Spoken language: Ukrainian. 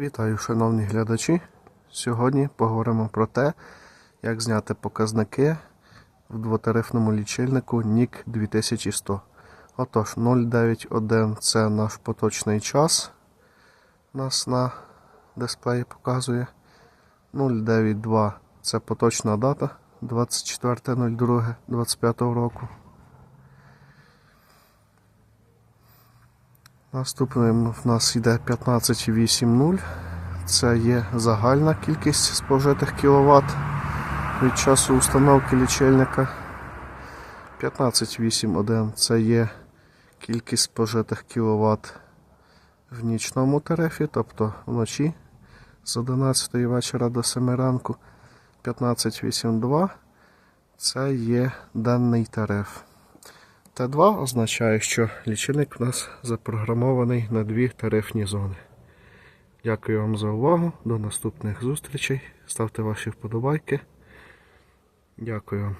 Вітаю, шановні глядачі. Сьогодні поговоримо про те, як зняти показники в двотарифному лічильнику NIC 2100. Отож, 091 це наш поточний час. Нас на дисплеї показує. 092 це поточна дата 24.02.25 року. Наступним в нас йде 15,80. Це є загальна кількість спожитих кВт від часу установки лічильника. 15,81 це є кількість спожитих кВт в нічному тарифі, тобто вночі з 11 вечора до 7 ранку. 15,82 це є денний тариф. Т2 означає, що лічильник у нас запрограмований на дві тарифні зони. Дякую вам за увагу. До наступних зустрічей. Ставте ваші вподобайки. Дякую вам.